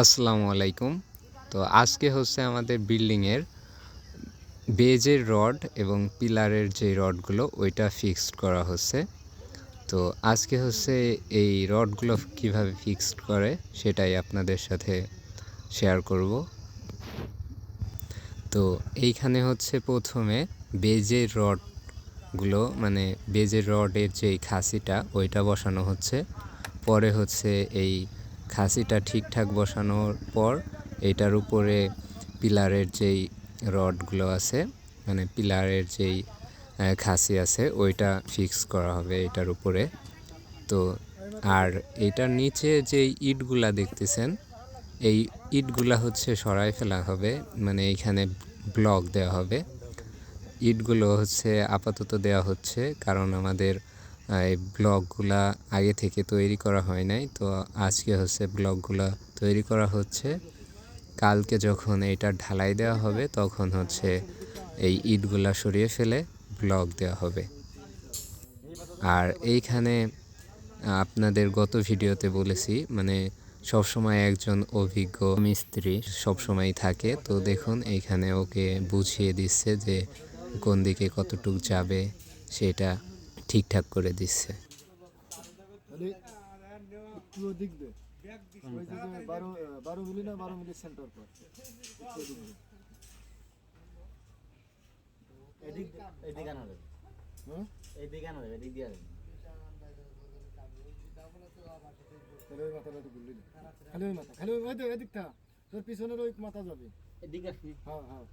আসসালামু আলাইকুম। তো আজকে হচ্ছে আমাদের বিল্ডিংয়ের বেজের রড এবং পিলারের যে রডগুলো, ওইটা ফিক্সড করা হচ্ছে। তো আজকে হচ্ছে এই রডগুলো কীভাবে ফিক্সড করে, সেটাই আপনাদের সাথে শেয়ার করব। তো এইখানে হচ্ছে প্রথমে বেজের রডগুলো মানে বেজের রডের যেই খাসিটা, ওইটা বসানো হচ্ছে। পরে হচ্ছে এই খাসিটা ঠিকঠাক বসানোর পর এটার উপরে পিলারের যেই রডগুলো আছে মানে পিলারের যেই খাসি আছে, ওইটা ফিক্স করা হবে এটার উপরে। তো আর এটার নিচে যেই ইটগুলা দেখতেছেন, এই ইটগুলা হচ্ছে সরাই ফেলা হবে মানে এইখানে ব্লক দেওয়া হবে। ইটগুলো হচ্ছে আপাতত দেওয়া হচ্ছে, কারণ আমাদের এই ব্লকগুলা আগে থেকে তৈরি করা হয় নাই। তো আজকে হচ্ছে ব্লকগুলা তৈরি করা হচ্ছে। কালকে যখন এটা ঢালাই দেওয়া হবে, তখন হচ্ছে এই ইটগুলা সরিয়ে ফেলে ব্লগ দেওয়া হবে। আর এইখানে আপনাদের গত ভিডিওতে বলেছি মানে সবসময় একজন অভিজ্ঞ মিস্ত্রি সবসময় থাকে। তো দেখুন, এইখানে ওকে বুঝিয়ে দিচ্ছে যে কোন দিকে কতটুক যাবে সেটা। ঠিকঠাক করে দিচ্ছে। হ্যাঁ পিছনের ওই মাথা যাবে। হ্যাঁ হ্যাঁ।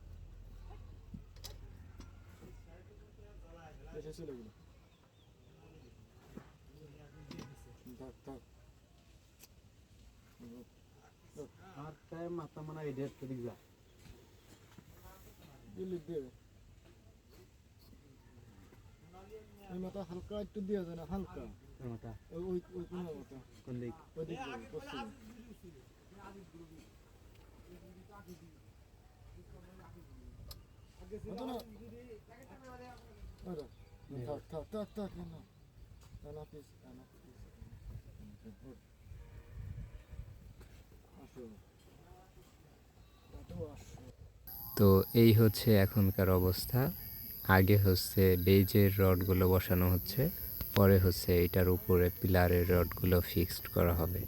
চলে গেল তাই মাথা মানে এদিক এদিক যা দিল্লি মাথা হালকা একটু দিয়ে যায় না হালকা মাথা ওই ওই কোন মাথা কোন দিক ওই দিক দিয়ে পশ্চিমে হতো না? আরে, থাক, থাক, থাক, থাক, না, না। না, না, please, না, না, please. আসো। তো এই হচ্ছে এখনকার অবস্থা। আগে হচ্ছে বেজের রডগুলো বসানো হচ্ছে, পরে হচ্ছে এটার উপরে পিলারের রডগুলো ফিক্সড করা হবে।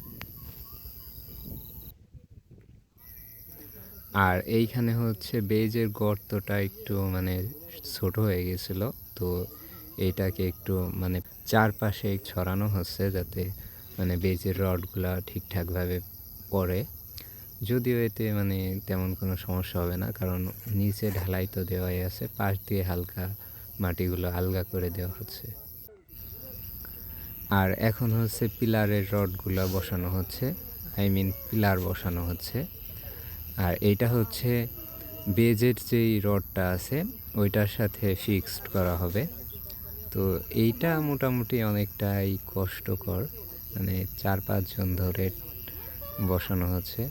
আর এইখানে হচ্ছে বেজের গর্তটা একটু মানে ছোট হয়ে গেছিল, তো এইটাকে একটু মানে চারপাশে ছড়ানো হচ্ছে যাতে মানে বেজের রডগুলো ঠিকঠাকভাবে পড়ে। যদিও এতে মানে তেমন কোনো সমস্যা হবে না, কারণ নিচে ঢালাই তো দেওয়াই আছে, পাশ দিয়ে হালকা মাটিগুলো আলগা করে দেওয়া হচ্ছে। আর এখন হচ্ছে পিলারের রডগুলো বসানো হচ্ছে, আই মিন পিলার বসানো হচ্ছে। আর এইটা হচ্ছে বেজের যেই রডটা আছে, ওইটার সাথে ফিক্সড করা হবে। তো এইটা মোটামুটি অনেকটাই কষ্টকর মানে চার পাঁচজন ধরে বসানো হচ্ছে।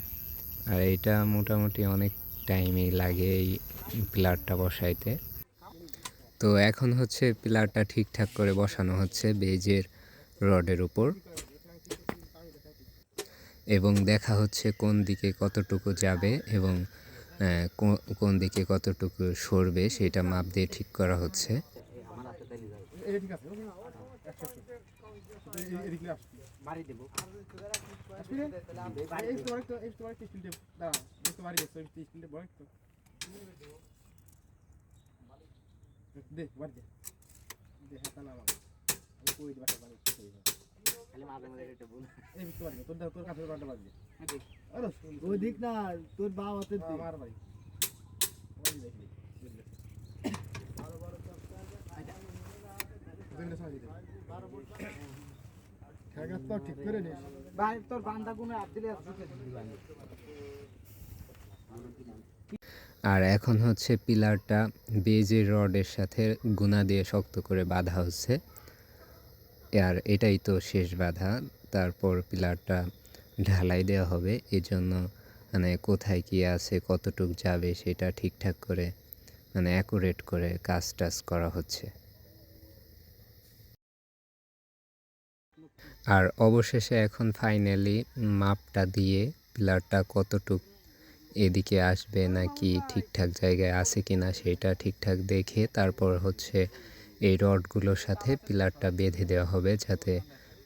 আর এইটা মোটামুটি অনেক টাইমই লাগে এই পিলারটা বসাইতে। তো এখন হচ্ছে পিলারটা ঠিকঠাক করে বসানো হচ্ছে বেজের রডের উপর। এবং দেখা হচ্ছে কোন দিকে কতটুকু যাবে এবং কোন দিকে কতটুকু সরবে সেটা মাপ দিয়ে ঠিক করা হচ্ছে আমার হাতে তাইলে যাবে এই ঠিক আছে একশো একশো এই- এদিক দিয়ে আসবি। বাড়ি দেবো। আসবি রে? এই তো আরেকটা এই তো আরেকটা স্পিল দে দাঁড়া এই তো বাড়ি গেছে এই স্পিল দে বড় একটু দে বাড়ি দে। দে হ্যাঁ তাহলে আমি কই দিবা বাড়ি খালি মাঝে মাঝে এটা বল। এই তো বাড়ি তোর তোর কাছে বাড়ি বাড়ি আরে ওই দিক না তোর বাবা হাতে আমার বাড়ি। বাড়ি দেখি। খাগাত পাও ঠিক করে নিস। ভাই তোর বান্দা গুনে হাত দিলে আর এখন হচ্ছে পিলারটা বেজের রডের সাথে গুনা দিয়ে শক্ত করে বাঁধা হচ্ছে। আর এটাই তো শেষ বাধা। তারপর পিলারটা ঢালাই দেওয়া হবে। এই জন্য মানে কোথায় কী আছে কতটুক যাবে সেটা ঠিকঠাক করে মানে অ্যাকুরেট করে কাজ টাজ করা হচ্ছে। আর অবশেষে এখন ফাইনালি মাপটা দিয়ে পিলারটা কতটুক এদিকে আসবে নাকি ঠিকঠাক জায়গায় আছে কি না সেটা ঠিকঠাক দেখে তারপর হচ্ছে এই রডগুলোর সাথে পিলারটা বেঁধে দেওয়া হবে যাতে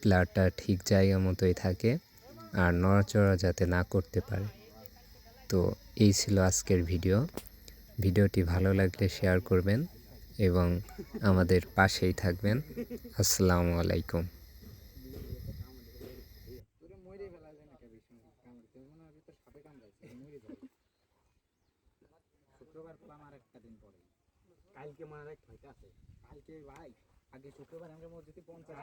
পিলারটা ঠিক জায়গা মতোই থাকে আর নড়াচড়া যাতে না করতে পারে। তো এই ছিল আজকের ভিডিও। ভিডিওটি ভালো লাগলে শেয়ার করবেন এবং আমাদের পাশেই থাকবেন। আসসালামু আলাইকুম। শুক্রবার পেলাম আর একটা দিন পরে কালকে মারা এক হইতে আছে। কালকে ভাই, আগে শুক্রবার আমরা মসজিদে পঞ্চাশ